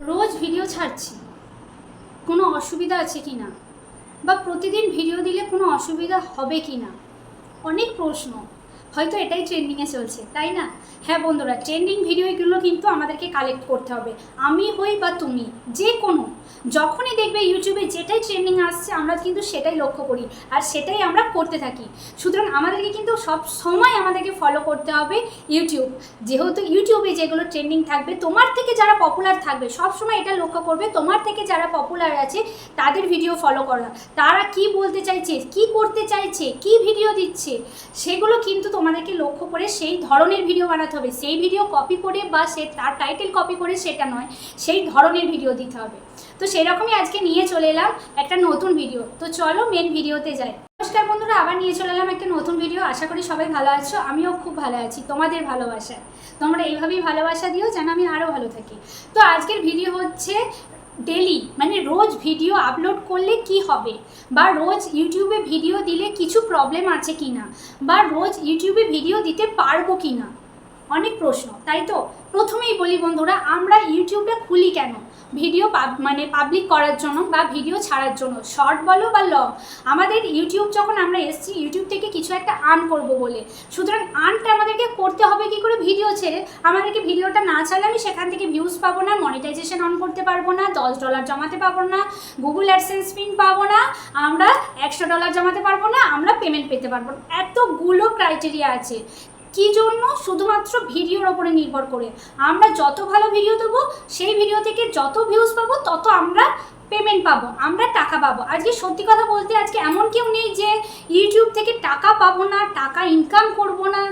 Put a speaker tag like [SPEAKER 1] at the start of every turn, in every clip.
[SPEAKER 1] রোজ video ছাড়ছি। কোনো অসুবিধা আছে কি না? বা প্রতিদিন ভিডিও দিলে কোনো অসুবিধা হবে কি না? অনেক প্রশ্ন। হয়তো এটাই ট্রেন্ডিংয়ে চলছে, তাই না? হ্যাঁ বন্ধুরা ট্রেন্ডিং ভিডিওগুলো কিন্তু আমাদেরকে কালেক্ট করতে হবে। আমি হই বা তুমি, যে কোনো। যখনই দেখবে ইউটিউবে যেটাই ট্রেন্ডিং আসছে, আমরা কিন্তু সেটাই লক্ষ্য করি আর সেটাই আমরা করতে থাকি। সুতরাং আমাদেরকে কিন্তু সব সময় আমাদেরকে ফলো করতে হবে ইউটিউব যেহেতু ইউটিউবে যেগুলো ট্রেন্ডিং থাকবে, তোমার থেকে যারা পপুলার থাকবে, সব সময় এটা লক্ষ্য করবে, তোমার থেকে যারা পপুলার আছে, তাদের ভিডিও ফলো করা। তারা কি বলতে চাইছে, কি করতে চাইছে, কি ভিডিও দিচ্ছে, সেগুলো কিন্তু তোমাদেরকে লক্ষ্য করে সেই ধরনের ভিডিও বানাতে হবে। সেই ভিডিও কপি করে বা সে তার টাইটেল কপি করে সেটা নয়, সেই ধরনের ভিডিও দিতে হবে। তো সেরকমই আজকে নিয়ে চলে এলাম একটা নতুন ভিডিও তো চলো মেন ভিডিওতে যাই। নমস্কার বন্ধুরা, আবার নিয়ে চলে এলাম একটা নতুন ভিডিও আশা করি সবাই ভালো আছো, আমিও খুব ভালো আছি, তোমাদের ভালোবাসা তোমরা এইভাবেই ভালোবাসা দিও যেন আমি আরও ভালো থাকি। তো আজকের ভিডিও হচ্ছে ডেলি মানে রোজ ভিডিও আপলোড করলে কি হবে? বা রোজ ইউটিউবে ভিডিও দিলে কিছু প্রবলেম আছে কি না বা রোজ ইউটিউবে ভিডিও দিতে পারব কি না অনেক প্রশ্ন, তাই তো? প্রথমেই বলি বন্ধুরা, আমরা ইউটিউবটা খুলি কেন? ভিডিও পাব- মানে পাবলিক করার জন্য বা ভিডিও ছাড়ার জন্য শর্ট বলো বা লং আমাদের ইউটিউব যখন আমরা এসেছি ইউটিউব থেকে কিছু একটা আর্ন করব বলে। সুতরাং আর্নটা আমাদেরকে করতে হবে কি করে? ভিডিও ছেড়ে। আমাদেরকে ভিডিওটা না ছাড়লে আমি সেখান থেকে ভিউজ পাবো না মনিটাইজেশন অন করতে পারব না, দশ ডলার জমাতে পারব না গুগল অ্যাডসেন্স পিন পাবো না, আমরা একশো ডলার জমাতে পারব না, আমরা পেমেন্ট পেতে পারব না। এতগুলো ক্রাইটেরিয়া আছে। কি জন্য শুধুমাত্র ভিডিওর ওপরে নির্ভর করে? আমরা যত ভালো ভিডিও দেবো, সেই ভিডিও থেকে যত ভিউজ পাবো, তত আমরা পেমেন্ট পাবো, আমরা টাকা পাবো। আজকে সত্যি কথা বলতে আজকে এমন কেউ নেই যে ইউটিউব থেকে টাকা পাবো না, টাকা ইনকাম করব না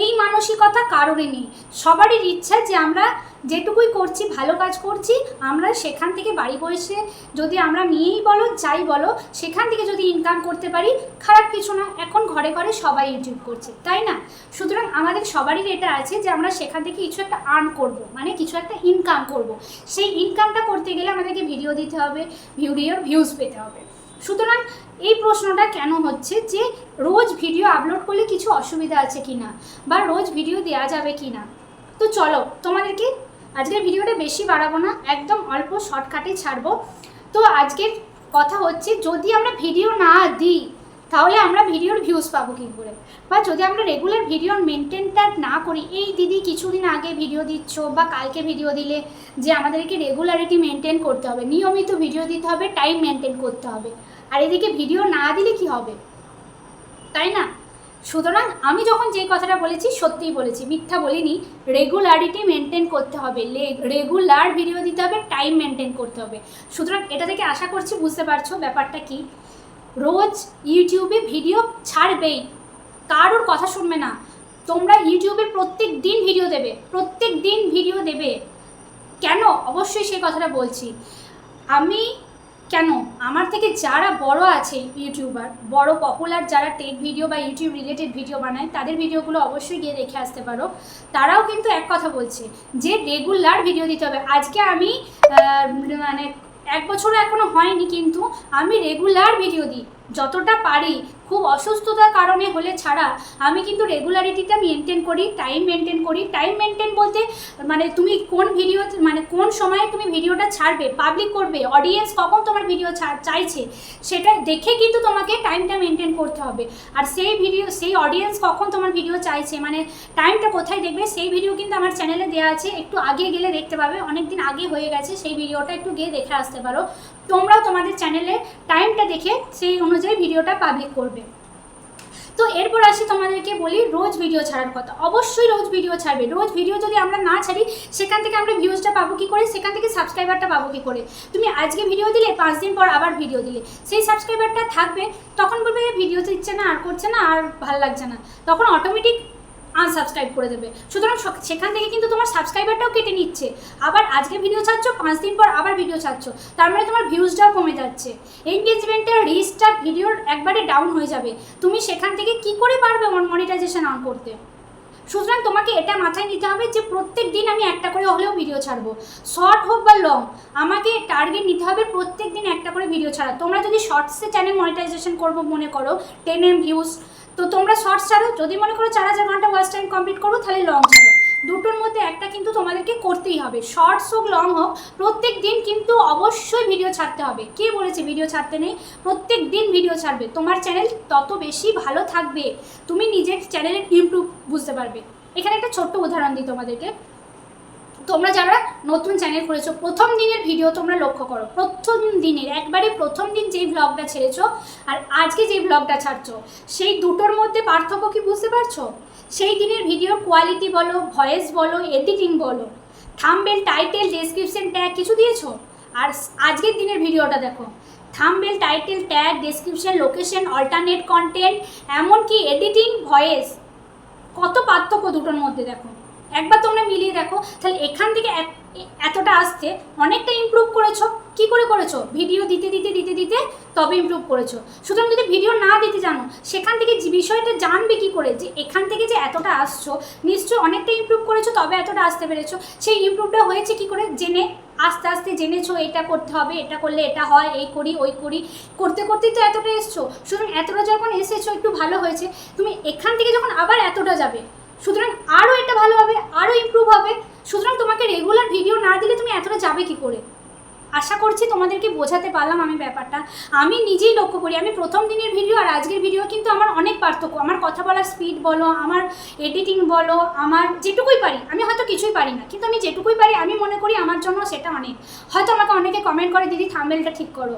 [SPEAKER 1] এই মানসিকতা কারোরই নেই। সবারই ইচ্ছা যে আমরা যেটুকুই করছি, ভালো কাজ করছি, আমরা সেখান থেকে বাড়ি বসে যদি আমরা নিয়েই বলো, যাই বলো, সেখান থেকে যদি ইনকাম করতে পারি, খারাপ কিছু না। এখন ঘরে ঘরে সবাই ইউটিউব করছে, তাই না? সুতরাং আমাদের সবারই এটা আছে যে আমরা সেখান থেকে কিছু একটা আর্ন করব মানে কিছু একটা ইনকাম করব। সেই ইনকামটা করতে গেলে আমাদেরকে ভিডিও দিতে হবে ভিডিওর ভিউজ পেতে হবে। সুতরাং এই প্রশ্নটা কেন হচ্ছে যে রোজ ভিডিও আপলোড করলে কিছু অসুবিধা আছে কি না বা রোজ ভিডিও দেওয়া যাবে কি না তো চলো, তোমাদেরকে আজকের ভিডিওটা বেশি বাড়াবো না, একদম অল্প শর্টকাটে ছাড়বো। তো আজকের কথা হচ্ছে, যদি আমরা ভিডিও না দিই, তাহলে আমরা ভিডিওর ভিউজ পাবো কী করে? বা যদি আমরা রেগুলার ভিডিওর মেনটেনটা না করি, এই দিদি কিছুদিন আগে ভিডিও দিচ্ছ বা কালকে ভিডিও দিলে যে আমাদেরকে রেগুলারিটি মেনটেন করতে হবে, নিয়মিত ভিডিও দিতে হবে টাইম মেনটেন করতে হবে। আর এদিকে ভিডিও না দিলে কি হবে? তাই না? সুতরাং আমি যখন যে কথাটা বলেছি, সত্যিই বলেছি। মিথ্যা বলিনি। রেগুলারিটি মেনটেন করতে হবে। রেগুলার ভিডিও দিতে হবে টাইম মেনটেন করতে হবে। সুতরাং এটা থেকে আশা করছি বুঝতে পারছ ব্যাপারটা কি? রোজ ইউটিউবে ভিডিও ছাড়বেই। কারোর কথা শুনবে না। তোমরা ইউটিউবে প্রত্যেক দিন ভিডিও দেবে। প্রত্যেক দিন ভিডিও দেবে। কেন? অবশ্যই সেই কথাটা বলছি। আমি কেন? আমার থেকে যারা বড় আছে ইউটিউবার, বড় পপুলার যারা টেক ভিডিও বা ইউটিউব রিলেটেড ভিডিও বানায়, তাদের ভিডিওগুলো অবশ্যই গিয়ে দেখে আসতে পারো। তারাও কিন্তু এক কথা বলছে যে রেগুলার ভিডিও দিতে হবে। আজকে আমি মানে এক বছরও এখনও হয়নি, কিন্তু আমি রেগুলার ভিডিও দিই। যতটা পারি খুব অসুস্থতার কারণে হলে ছাড়া আমি কিন্তু রেগুলারিটিটা মেনটেন করি টাইম মেনটেন করি। টাইম মেনটেন বলতে মানে তুমি কোন ভিডিও মানে কোন সময়ে তুমি ভিডিওটা ছাড়বে পাবলিক করবে অডিয়েন্স কখন তোমার ভিডিও চাইছে, সেটা দেখে কিন্তু তোমাকে টাইমটা মেনটেন করতে হবে। আর সেই ভিডিও সেই অডিয়েন্স কখন তোমার ভিডিও চাইছে মানে টাইমটা কোথায় দেখবে, সেই ভিডিও কিন্তু আমার চ্যানেলে দেওয়া আছে। একটু আগে গেলে দেখতে পাবে অনেক দিন আগে হয়ে গেছে, সেই ভিডিওটা একটু গিয়ে দেখে আসতে পারো। তোমরাও তোমাদের চ্যানেলে টাইমটা দেখে সেই অনুযায়ী ভিডিওটা পাবলিক করবে। তো এরপর আসি তোমাদেরকে বলি রোজ ভিডিও ছাড়ার কথা। অবশ্যই রোজ ভিডিও ছাড়বে। রোজ ভিডিও যদি আমরা না ছাড়ি, সেখান থেকে আমরা ভিউজটা পাবো কী করে? সেখান থেকে সাবস্ক্রাইবারটা পাবো কী করে? তুমি আজকে ভিডিও দিলে, পাঁচ দিন পর আবার ভিডিও দিলে। সেই সাবস্ক্রাইবারটা থাকবে, তখন বলবে ভিডিও দিচ্ছে না, আর করছে না, আর ভালো লাগছে না। তখন অটোমেটিক আনসাবস্ক্রাইব করে দেবে। সুতরাং সেখান থেকে কিন্তু তোমার সাবস্ক্রাইবারটাও কেটে নিচ্ছে। আবার আজকে ভিডিও ছাড়ছো, পাঁচ দিন পর আবার ভিডিও ছাড়ছো। তার মানে তোমার ভিউজটাও কমে যাচ্ছে। এনগেজমেন্টের রিচটা ভিডিওর একবারে ডাউন হয়ে যাবে। তুমি সেখান থেকে কি করে পারবে মনিটাইজেশন অন করতে? সুতরাং তোমাকে এটা মাথায় নিতে হবে যে প্রত্যেক দিন আমি একটা করে হলেও ভিডিও ছাড়বো। শর্ট হোক বা লং আমাকে টার্গেট নিতে হবে প্রত্যেক দিন একটা করে ভিডিও ছাড়া। তোমরা যদি শর্টসে চ্যানেল মনিটাইজেশন করব মনে করো টেন এম ভিউজ তো তোমরা শর্ট ছাড়ো, যদি মনে করো চার হাজার ঘণ্টা ওয়াচ টাইম কমপ্লিট করো, তাহলে লং ছাড়ো। দুটোর মধ্যে একটা কিন্তু তোমাদেরকে করতেই হবে। শর্টস হোক লং হোক, প্রত্যেক দিন কিন্তু অবশ্যই ভিডিও ছাড়তে হবে। কে বলেছে ভিডিও ছাড়তে নেই? প্রত্যেক দিন ভিডিও ছাড়বে। তোমার চ্যানেল তত বেশি ভালো থাকবে। তুমি নিজের চ্যানেলের ইমপ্রুভ বুঝতে পারবে। এখানে একটা ছোট্ট উদাহরণ দিই তোমাদেরকে। তোমরা যারা নতুন চ্যানেল করেছ প্রথম দিনের ভিডিও তোমরা লক্ষ্য করো। প্রথম দিনের, একবারে প্রথম দিন যেই ব্লগটা ছেড়েছো আর আজকে যেই ব্লগটা ছাড়ছো, সেই দুটোর মধ্যে পার্থক্য কি বুঝতে পারছ? সেই দিনের ভিডিওর কোয়ালিটি বলো ভয়েস বলো এডিটিং বলো থাম্বেল টাইটেল ডেসক্রিপশন ট্যাগ কিছু দিয়েছ? আর আজকের দিনের ভিডিওটা দেখো। Thumbnail title tag description location alternate content এমনকি এডিটিং ভয়েস কত পার্থক্য দুটোর মধ্যে দেখো। একবার তোমরা মিলিয়ে দেখো। তাহলে এখান থেকে এতটা আসতে অনেকটা ইমপ্রুভ করেছ। কি করে করেছ? ভিডিও দিতে দিতে দিতে দিতে তবে ইমপ্রুভ করেছ। সুতরাং যদি ভিডিও না দিতে জানো, সেখান থেকে যে বিষয়টা জানবে কি করে, যে এখান থেকে যে এতটা আসছো, নিশ্চয়ই অনেকটা ইমপ্রুভ করেছ, তবে এতটা আসতে পেরেছ। সেই ইমপ্রুভটা হয়েছে কি করে? জেনে, আস্তে আস্তে জেনেছো, এটা করতে হবে, এটা করলে এটা হয়, এই করি, ওই করি। করতে, করতেই তো এতটা এসছো। সুতরাং এতটা যখন এসেছ, একটু ভালো হয়েছে। তুমি এখান থেকে যখন আবার এতটা যাবে সুতরাং আরও এটা ভালো হবে আরও ইম্প্রুভ হবে। সুতরাং তোমাকে রেগুলার ভিডিও না দিলে তুমি এতটা যাবে কি করে? আশা করছি তোমাদেরকে বোঝাতে পারলাম আমি ব্যাপারটা। আমি নিজেই লক্ষ্য করি, আমি প্রথম দিনের ভিডিও আর আজকের ভিডিও কিন্তু আমার অনেক পার্থক্য। আমার কথা বলার স্পিড বলো, আমার এডিটিং বলো, আমার যেটুকুই পারি, আমি হয়তো কিছুই পারি না, কিন্তু আমি যেটুকুই পারি, আমি মনে করি আমার জন্য সেটা অনেক। হয়তো আমাকে অনেকে কমেন্ট করে, দিদি থাম্বেলটা ঠিক করো।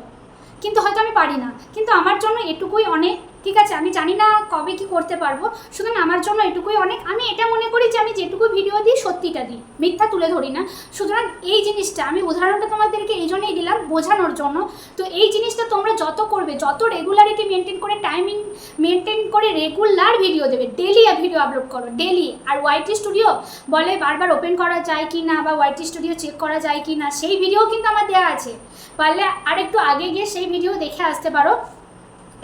[SPEAKER 1] কিন্তু হয়তো আমি পারি না। কিন্তু আমার জন্য এটুকুই অনেক। ঠিক আছে, আমি জানি না কবে কি করতে পারব, সুতরাং আমার জন্য এটুকুই অনেক। আমি এটা মনে করি যে আমি যেটুকু ভিডিও দিই, সত্যিটা দিই, মিথ্যা তুলে ধরি না। সুতরাং এই জিনিসটা আমি উদাহরণটা তোমাদেরকে এই জন্যই দিলাম, বোঝানোর জন্য। তো এই জিনিসটা তোমরা যত করবে, যত রেগুলারিটি মেনটেন করে টাইমিং মেনটেন করে রেগুলার ভিডিও দেবে ডেলি ভিডিও আপলোড করো ডেলি আর ওয়াইটি স্টুডিও বলে বারবার ওপেন করা যায় কি না বা ওয়াইটি স্টুডিও চেক করা যায় কি না সেই ভিডিও কিন্তু আমার দেওয়া আছে। পারলে আর একটু আগে গিয়ে সেই ভিডিও দেখে আসতে পারো।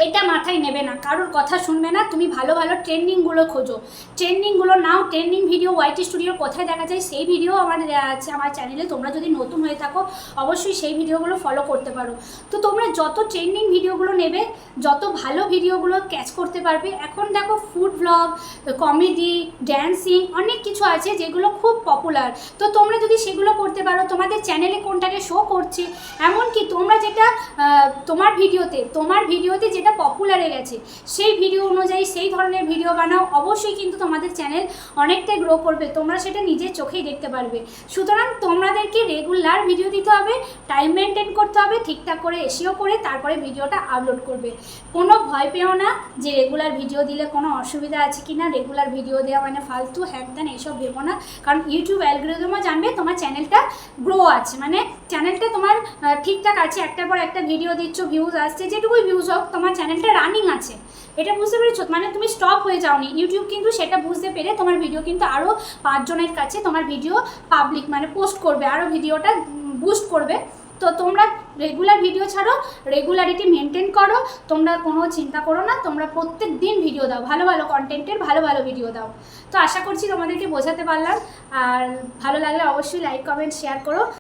[SPEAKER 1] এটা মাথায় নেবে না, কারোর কথা শুনবে না, তুমি ভালো ভালো ট্রেন্ডিংগুলো খোঁজো। ট্রেন্ডিংগুলো নাও, ট্রেন্ডিং ভিডিও ওয়াইটি স্টুডিওর কোথায় দেখা যায়, সেই ভিডিও আমার আছে আমার চ্যানেলে। তোমরা যদি নতুন হয়ে থাকো, অবশ্যই সেই ভিডিওগুলো ফলো করতে পারো। তো তোমরা যত ট্রেন্ডিং ভিডিওগুলো নেবে, যত ভালো ভিডিওগুলো ক্যাচ করতে পারবে, এখন দেখো ফুড ব্লগ কমেডি ড্যান্সিং অনেক কিছু আছে যেগুলো খুব পপুলার তো তোমরা যদি সেগুলো করতে পারো, তোমাদের চ্যানেলে কোনটাকে শো করছে, এমনকি তোমরা যেটা তোমার ভিডিওতে তোমার ভিডিওতে যেটা পপুলারে গেছে। সেই ভিডিও অনুযায়ী সেই ধরনের ভিডিও বানাও। অবশ্যই কিন্তু তোমাদের চ্যানেল অনেকটাই গ্রো করবে। তোমরা সেটা নিজের চোখেই দেখতে পারবে। সুতরাং তোমাদেরকে রেগুলার ভিডিও দিতে হবে টাইম মেনটেন করতে হবে, ঠিকঠাক করে এসিও করে তারপরে ভিডিওটা আপলোড করবে। কোনো ভয় পেও না যে রেগুলার ভিডিও দিলে কোনো অসুবিধা আছে কি না রেগুলার ভিডিও দেওয়া মানে ফালতু হ্যাক দেন এইসব ভেবো না। কারণ ইউটিউব অ্যালগোরিদমও জানবে তোমার চ্যানেলটা গ্রো আছে। মানে চ্যানেলটা তোমার ঠিকঠাক আছে, একটার পর একটা ভিডিও দিচ্ছ ভিউজ আসছে, যেটুকুই ভিউজ হোক তোমার চ্যানেলটা রানিং আছে। এটা বুঝতে পেরেছ? মানে তুমি স্টপ হয়ে যাওনি। ইউটিউব কিন্তু সেটা বুঝতে পেরে তোমার ভিডিও কিন্তু আরও পাঁচজনের কাছে তোমার ভিডিও পাবলিক মানে পোস্ট করবে আরও ভিডিওটা বুস্ট করবে। তো তোমরা রেগুলার ভিডিও ছাড়ো রেগুলারিটি মেনটেন করো, তোমরা কোনো চিন্তা করো না, তোমরা প্রত্যেক দিন ভিডিও দাও, ভালো ভালো কন্টেন্টের ভালো ভালো ভিডিও দাও। তো আশা করছি তোমাদেরকে বোঝাতে পারলাম, আর ভালো লাগলে অবশ্যই লাইক কমেন্ট শেয়ার করো।